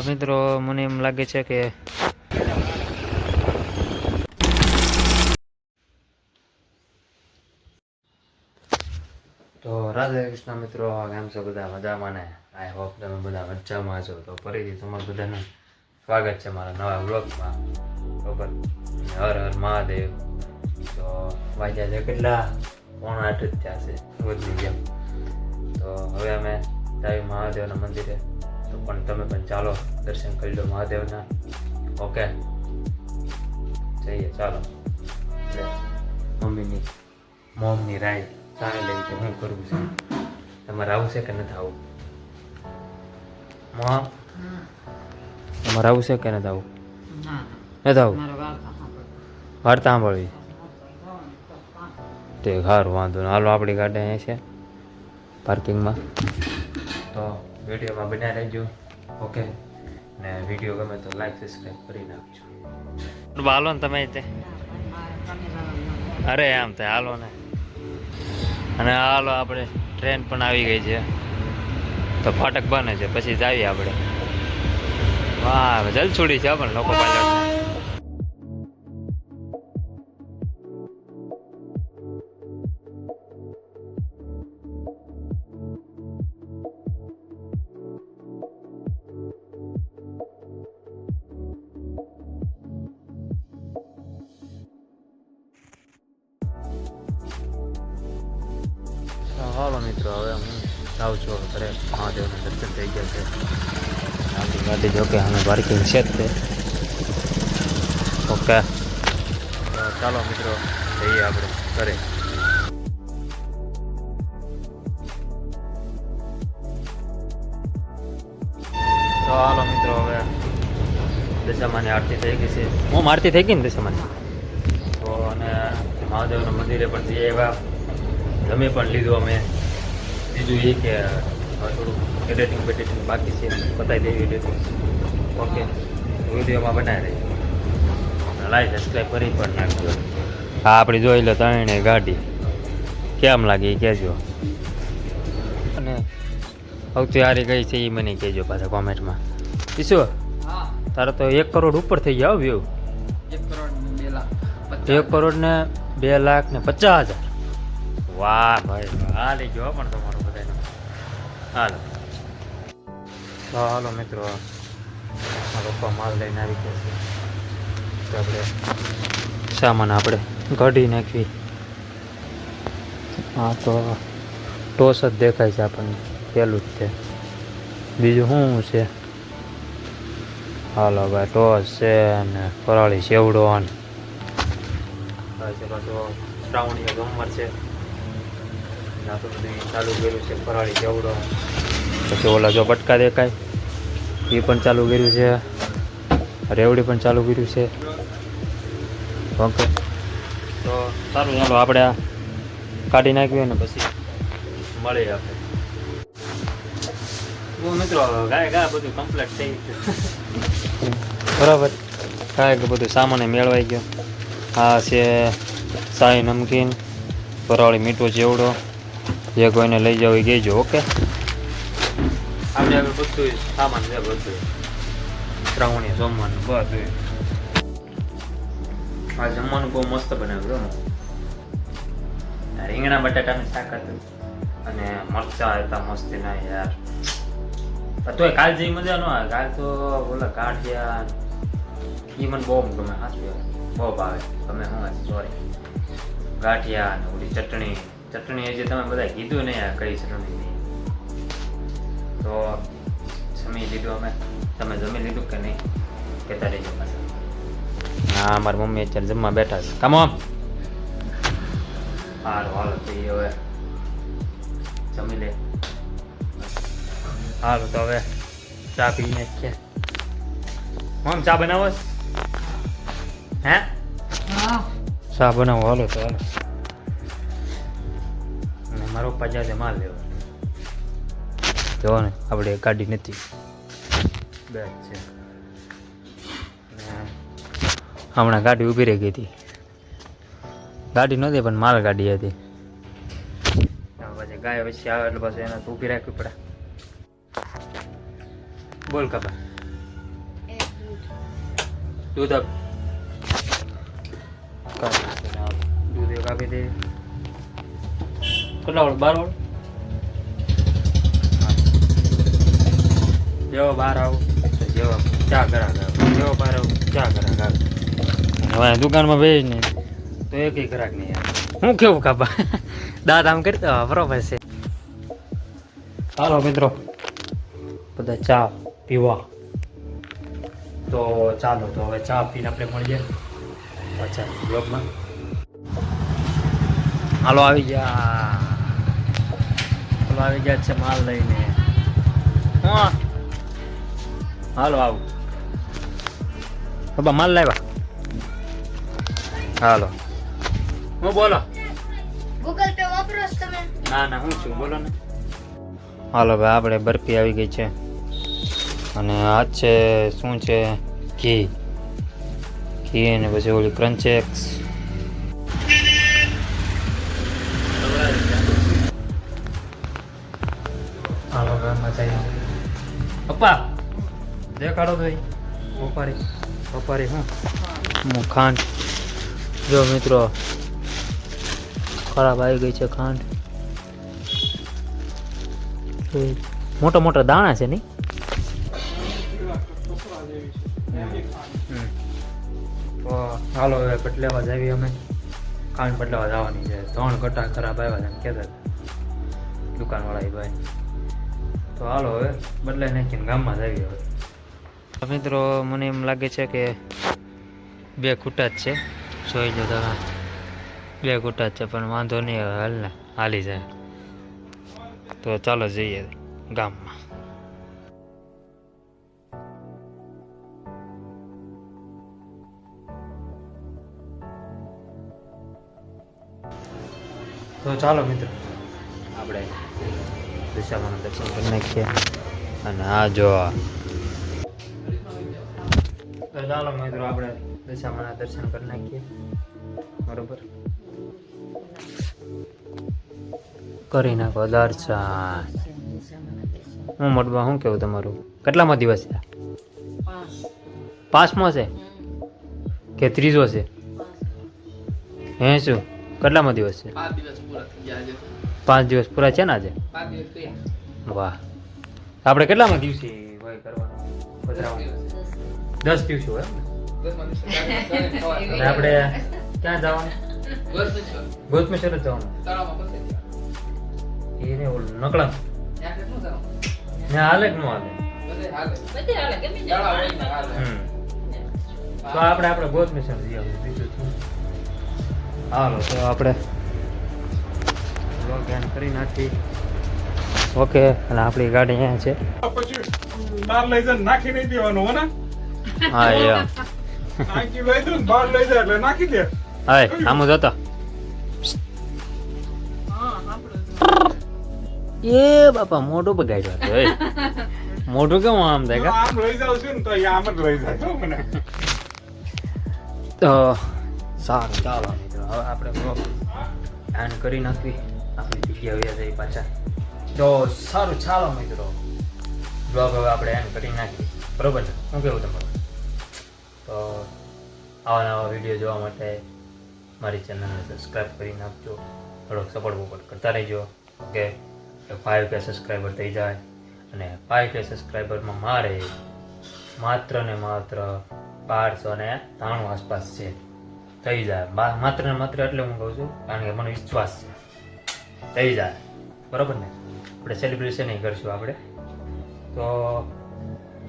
મિત્રો, મને એમ લાગે છે કે તો રાધે કૃષ્ણ મિત્રો, કેમ છો બધા? મજામાં ને? આઈ હોપ તમે બધા મજામાં છો. તો ફરીથી તમારું બધાનું સ્વાગત છે મારા નવા બ્લોગમાં બરોબર? હર હર મહાદેવ. તો વાગ્યા છે કેટલા? પોણા આઠ થયા છે. તો હવે અમે જાય મહાદેવના મંદિરે તો પણ તમે પણ ચાલો દર્શન કરી લો મહાદેવના. ઓકે? જઈએ ચાલો. મમ્મીની મોમની રાય સારી લેવી કે હું કરવું છે? તમારે આવું છે કે નથી આવું? મોમ તમારે આવું છે કે નથી આવું? નથી આવું? વાર્તા સાંભળવી. તે સારું વાંધો નહીં. હાલો આપણી ગાડી અહીંયા છે પાર્કિંગમાં. તો વિડીયોમાં બન્યા રહેજો. ઓકે? ને વીડિયો ગમે તો લાઈક સબસ્ક્રાઈબ કરી નાખજો. હાલો ને તમે તે. અરે આમ તે, હાલો ને. અને હાલો આપણે ટ્રેન પણ આવી ગઈ છે. તો ફાટક બને છે, પછી જ આવીએ આપણે. વાહ જલછુડી છે પણ લોકો પાછળ. હાલો મિત્રો હવે હું જાઉં છું ઘરે મહાદેવના દર્શન થઈ ગયા છે આપણી ગાડી જો કે અમે પાર્કિંગ છે જ તે ઓકે તો ચાલો મિત્રો જઈએ આપણે ઘરે તો હાલો મિત્રો હવે દશામાની આરતી થઈ ગઈ છે હું આરતી થઈ ગઈ ને દશામાની તો અને મહાદેવના મંદિરે પણ જઈએ એવા જમી પણ લીધું અમે બીજું એ કે હવે થોડું એડિટિંગ બેડિટિંગ બાકી છે બતાવી દેવી એડિટિંગ ઓકે વિડીયોમાં બનાવી રહી લાઈક સબસ્ક્રાઈબ કરી પણ નાખજો. હા આપણી જોઈ લો ત્રણે ગાડી. કેમ લાગી એ કહેજો. અને સૌથી સારી કઈ છે એ મને કહેજો પાછા કોમેન્ટમાં. ઈશુ તારે તો એક કરોડ ઉપર થઈ ગયા વ્યૂ એક કરોડ ને બે લાખ એક કરોડ ને બે લાખ ને પચાસ હજાર. વાહ, ભાઈ. આ લઈ ગયો પણ તમારો બધાનો હાલો. હાલો મિત્રો લોકો માલ લઈને આવી ગયા છે. આપણે સામાન આપણે ઘડી નાખવી. હા, તો ટોસ જ દેખાય છે આપણને પેલું જ છે. બીજું શું છે? હાલો, ભાઈ, ટોસ છે ને ફરાળી સેવડો ને છે પાછો શ્રાવણીય ગમર છે. ચાલુ કર્યું છે ફરાળી કેવડો. પછી ઓલા જો બટકા દેખાય એ પણ ચાલુ કર્યું છે. રેવડી પણ ચાલુ કર્યું છે. તો સારું ચાલો આપણે આ કાઢી નાખ્યું ને પછી મળી આપણે. મિત્રો ગાય ગાય બધું કમ્પ્લીટ થઈ ગયું. બરાબર. કાંઈ કે બધું સામાન મેળવાઈ ગયો. આ છે સાઈ નમકીન પરાળી મીઠો ચેવડો. જે કોઈને લઈ જાવ એ કહેજો, ઓકે? આપણે આગળ બધું સામાન છે, બધું શ્રાવણી જમવાનું બધું આ જમવાનું બહુ મસ્ત બનાવ્યું હો. રીંગણા બટાટાનું શાક હતું. અને મરચાં હતા મસ્તી ના યાર તોય કાલ જેવી મજા ન કાલ તો બોલા ગાંઠિયા એ મને બહુ ગમે, સાચું બહુ ભાવે. તમે હશે સોરી ગાંઠિયા ઓલી ચટણી. ચટણી હજી તમે બધા કીધું નહીં આ કઈ ચટણી તો જમી લીધું અમે. તમે જમી લીધું કે નહીં? કહેતા રહીજો પાછા. હા મારી મમ્મી અત્યારે જમવા બેઠા છે. કમો હાલો હાલો તો ઈ હવે જમી લે. હાલો તો હવે ચા પી નાખીએ. મમ ચા બનાવો? હે. ચા બનાવો હાલો તો હાલો. મારો પપ્પા જાય માલ લેવો. જો ને આપણે ગાડી નથી. બે છે. હમણાં ગાડી ઊભી રહી ગઈ હતી. ગાડી નહોતી પણ માલ ગાડી હતી. પછી ગાય પછી આવે એટલે પછી એને ઊભી રાખવી પડે. બોલ કાકા. દૂધ આપ. દૂધ એક આપી દે. કેટલા વાળું? બાર વાળું? જેવો બહાર આવું તો જેવો ચા ગ્રાહક આવે જેવો બહાર આવું ચા ગ્રાહક આવે. હવે દુકાનમાં બેસ ને તો એક ગ્રાહક નહીં આવે. હું કેવું કાપા? દાંત આમ કરી દો બરોબર છે. ચાલો મિત્રો બધા ચા પીવા. તો ચાલો તો હવે ચા પીને આપણે મળીએ પાછા બ્લોગમાં. હાલો આવી ગયા. આવી ગયા છે માલ લઈને. હા. હાલો આવું. બાબા માલ લાવ્યા? હાલો. હું બોલો? ગૂગલ પે વાપરો છો તમે? ના ના હું છું બોલો ને. હાલો ભાઈ આપણે બરફી આવી ગઈ છે. અને આ છે શું છે? ઘી. ઘી અને પછી ઓલી ક્રંચેક્સ પપ્પા દેખાડો ભાઈ. પપ્પારી પપારી હા. હું ખાંડ. જો મિત્રો ખરાબ આવી ગઈ છે ખાંડ. મોટા મોટા દાણા છે નહીં? હાલો હવે પટલેવા જાવી અમે. ખાંડ પટલેવા જવાની છે. ત્રણ કટા ખરાબ આવ્યા છે એમ કહેતા દુકાનવાળા ભાઈ. તો હાલો હવે, બદલાઈ નાખીને ગામમાં આવી હવે. મિત્રો, મને એમ લાગે છે કે બે ખૂટા જ છે. જોઈ લો તમે. બે ખૂટા જ છે, પણ વાંધો નહીં હવે, હાલ ને, હાલી જાય. તો ચાલો જઈએ ગામમાં. તો ચાલો મિત્રો. આપણે દિશામાના દર્શન કરી નાખીએ. અને આ જો ચાલો મિત્રો, આપણે દિશામાના દર્શન કરી નાખીએ. બરોબર? કરી નાખો, દર્શન. હું મોટમાં શું કેવું તમારું? કેટલામાં દિવસ છે? પાંચ પાંચમો છે? કે ત્રીજો છે? હે શું? કેટલામાં દિવસ છે? પાંચ દિવસ પૂરા છે ને આજે? પાંચ દિવસ થયા. વાહ. આપણે કેટલામાં દિવસે હોય કરવાનું? દસ દિવસ. દિવસો હોય એમ આપણે ક્યાં જવાનું? ગોતમેશ્વર જ જવાનું. એને ઓલું નકળા? ને હાલે કે ન હાલે? બધે હાલે. બધી હાલે ગમે તે તળાવ હોય હમ. તો આપણે આપણે ગોતમેશ્વર જઈ આવીએ બીજું હાલો તો આપણે બ્લોગ કરી નાખી. ઓકે અને આપણી ગાડી અહીંયા છે. પછી બહાર લઈ જાય નાખી નહીં દેવાનું હો ને? હા એમ આંકી લઈ દઉં બહાર લઈ જાય એટલે નાખી દે. હાય આમ જતો. એ બાપા મોઢું બગાડ્યું હતું મોઢું કેમ આમ થાય કા? આમ લઈ જાવ છું ને તો આમ જ લઈ જાય મને. તો સારું ચાલો મિત્રો. હવે આપણે એન્ડ કરી નાખવી આપણી જગ્યા વ્યા જઈ પાછા. તો સારું, ચાલો મિત્રો. બ્લોગ હવે આપણે એમ કરી નાખીએ. બરોબર છે? શું કેવું તમારું? તો આવા નવા વીડિયો જોવા માટે મારી ચેનલને સબસ્ક્રાઈબ કરી નાખજો. થોડોક સપોર્ટ બપોર્ટ કરતા રહેજો. ઓકે ફાઇવ કે સબસ્ક્રાઈબર થઈ જાય. અને ફાઇવ કે સબસ્ક્રાઈબરમાં મારે માત્ર ને માત્ર બારસો ને ત્રાણું આસપાસ છે. થઈ જાય. માત્ર ને માત્ર એટલે હું કહું છું, કારણ કે મને વિશ્વાસ છે. થઈ જાય. બરાબર ને? આપણે સેલિબ્રેશન નહીં કરશું આપણે. તો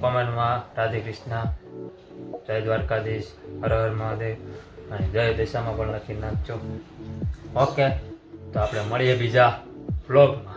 કોમેન્ટમાં રાધે કૃષ્ણ, જય દ્વારકાધીશ, હર હર મહાદેવ અને જય દિશામાં પણ લખી નાખજો. ઓકે, તો આપણે મળીએ બીજા વ્લોગમાં